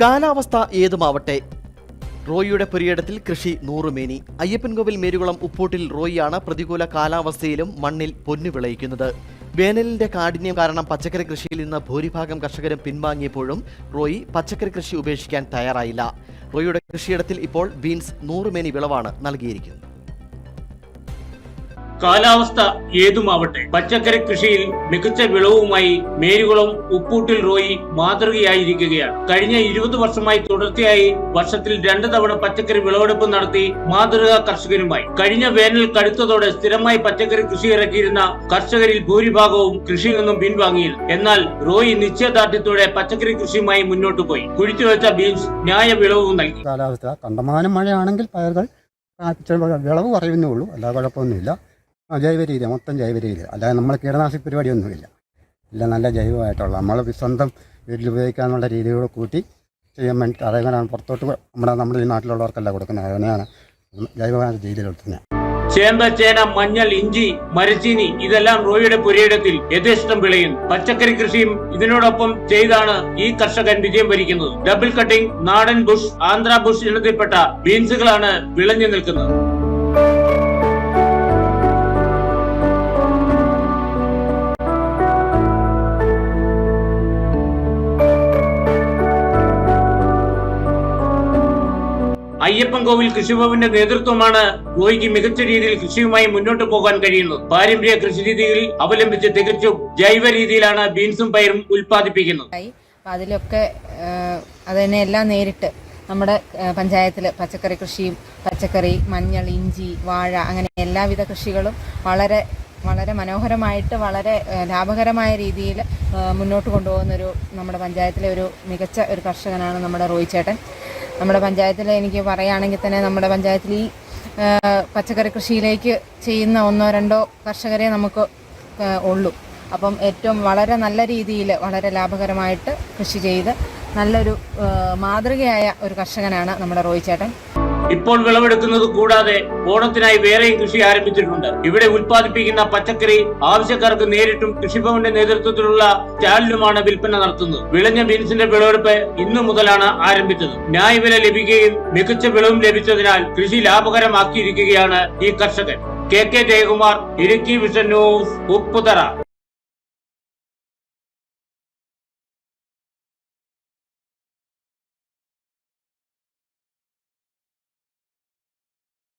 കാലാവസ്ഥ ഏതുമാവട്ടെ? റോയിയുടെ പുരിയിടത്തിൽ കൃഷി നൂറുമേനി അയ്യപ്പൻകോവിൽ മേരുകുളം ഉപ്പൂട്ടിൽ റോയിയാണ് പ്രതികൂല കാലാവസ്ഥയിലും മണ്ണിൽ പൊന്നു വിളയിക്കുന്നത്. വേനലിന്റെ കാഠിന്യം കാരണം പച്ചക്കറി കൃഷിയിൽ നിന്ന് ഭൂരിഭാഗം കർഷകരും പിൻവാങ്ങിയപ്പോഴും റോയി പച്ചക്കറി കൃഷി ഉപേക്ഷിക്കാൻ തയ്യാറായില്ല. റോയിയുടെ കൃഷിയിടത്തിൽ ഇപ്പോൾ ബീൻസ് നൂറുമേനി വിളവാണ് നൽകിയിരിക്കുന്നത്. കാലാവസ്ഥ ഏതുമാവട്ടെ. പച്ചക്കറി കൃഷിയിൽ മികച്ച വിളവുമായി മേരുകുളം ഉപ്പൂട്ടിൽ റോയി മാതൃകയായിരിക്കുകയാണ്. കഴിഞ്ഞ ഇരുപത് വർഷമായി തുടർച്ചയായി വർഷത്തിൽ രണ്ട് തവണ പച്ചക്കറി വിളവെടുപ്പ് നടത്തി മാതൃകാ കർഷകരുമായി. കഴിഞ്ഞ വേനൽ കടുത്തതോടെ സ്ഥിരമായി പച്ചക്കറി കൃഷി ഇറക്കിയിരുന്ന കർഷകരിൽ ഭൂരിഭാഗവും കൃഷിയിൽ നിന്നും പിൻവാങ്ങിയിരുന്നു. എന്നാൽ റോയി നിശ്ചയദാർഢ്യത്തോടെ പച്ചക്കറി കൃഷിയുമായി മുന്നോട്ട് പോയി. കുഴിച്ചുവെച്ച ബീൻസ് ന്യായ വിളവും നൽകി. കാലാവസ്ഥ കണ്ടമാനം മഴയാണെങ്കിൽ പയറുകൾ വിളവ് കുറയുന്നേ ഉള്ളൂ. അല്ലാതെ കുഴപ്പമൊന്നുമില്ല. ആ, ജൈവ രീതി മൊത്തം ജൈവ രീതി അല്ലാതെ നമ്മൾ കീടനാശിനി പരിപാടിയൊന്നുമില്ല. എല്ലാം നല്ല ജൈവമായിട്ടുള്ള നമ്മൾ സ്വന്തം വീട്ടിൽ ഉപയോഗിക്കാനുള്ള രീതികൾ കൂട്ടി ചെയ്യാൻ വേണ്ടി അതങ്ങനെയാണ് പുറത്തോട്ട് നമ്മുടെ നമ്മുടെ ഈ നാട്ടിലുള്ളവർക്കല്ല കൊടുക്കുന്നത്. അങ്ങനെയാണ് ജൈവമായ രീതിയിൽ കൊടുക്കുന്നത്. ചേമ്പ ചേന മഞ്ഞൾ ഇഞ്ചി മരച്ചീനി ഇതെല്ലാം റോയിയുടെ പുരയിടത്തിൽ യഥേഷ്ടം വിളയും. പച്ചക്കറി കൃഷിയും ഇതിനോടൊപ്പം ചെയ്താണ് ഈ കർഷകൻ വിജയം ഭരിക്കുന്നത് ഡബിൾ കട്ടിംഗ് നാടൻ ബുഷ് ആന്ധ്ര ബുഷ് ഇനത്തിൽപ്പെട്ട ബീൻസുകളാണ് വിളഞ്ഞു നിൽക്കുന്നത്. അയ്യപ്പൻകോവിൽ കൃഷിഭവന്റെ നേതൃത്വമാണ് ഗോയിക്ക് മികച്ച രീതിയിൽ കൃഷിയുമായി മുന്നോട്ട് പോകാൻ കഴിയുന്നത്. പാരമ്പര്യ കൃഷിരീതിയിൽ അവലംബിച്ച് തികച്ചും ജൈവ രീതിയിലാണ് ബീൻസും പയറും ഉൽപ്പാദിപ്പിക്കുന്നത്. അതിലൊക്കെ അതിനെ എല്ലാം നേരിട്ട് നമ്മുടെ പഞ്ചായത്തിൽ പച്ചക്കറി കൃഷിയും പച്ചക്കറി മഞ്ഞൾ ഇഞ്ചി വാഴ അങ്ങനെ എല്ലാവിധ കൃഷികളും വളരെ വളരെ മനോഹരമായിട്ട് വളരെ ലാഭകരമായ രീതിയിൽ മുന്നോട്ട് കൊണ്ടുപോകുന്ന ഒരു നമ്മുടെ പഞ്ചായത്തിലെ ഒരു മികച്ച ഒരു കർഷകനാണ് നമ്മുടെ റോയി ചേട്ടൻ. നമ്മുടെ പഞ്ചായത്തിൽ എനിക്ക് പറയുകയാണെങ്കിൽ തന്നെ നമ്മുടെ പഞ്ചായത്തിൽ ഈ പച്ചക്കറി കൃഷിയിലേക്ക് ചെയ്യുന്ന ഒന്നോ രണ്ടോ കർഷകരെ നമുക്ക് ഉള്ളൂ. അപ്പം ഏറ്റവും വളരെ നല്ല രീതിയിൽ വളരെ ലാഭകരമായിട്ട് കൃഷി ചെയ്ത് നല്ലൊരു മാതൃകയായ ഒരു കർഷകനാണ് നമ്മുടെ റോയി ചേട്ടൻ. ഇപ്പോൾ വിളവെടുക്കുന്നത് കൂടാതെ ഓണത്തിനായി വേറെയും കൃഷി ആരംഭിച്ചിട്ടുണ്ട്. ഇവിടെ ഉൽപ്പാദിപ്പിക്കുന്ന പച്ചക്കറി ആവശ്യക്കാർക്ക് നേരിട്ടും കൃഷിഭവന്റെ നേതൃത്വത്തിലുള്ള സ്റ്റാളിലുമാണ് വിൽപ്പന നടത്തുന്നത്. വിളഞ്ഞ ബീൻസിന്റെ വിളവെടുപ്പ് ഇന്നു മുതലാണ് ആരംഭിച്ചത്. ന്യായവില ലഭിക്കുകയും മികച്ച വിളവും ലഭിച്ചതിനാൽ കൃഷി ലാഭകരമാക്കിയിരിക്കുകയാണ് ഈ കർഷകൻ. K K Jayakumar Idukki vision news Upputhara.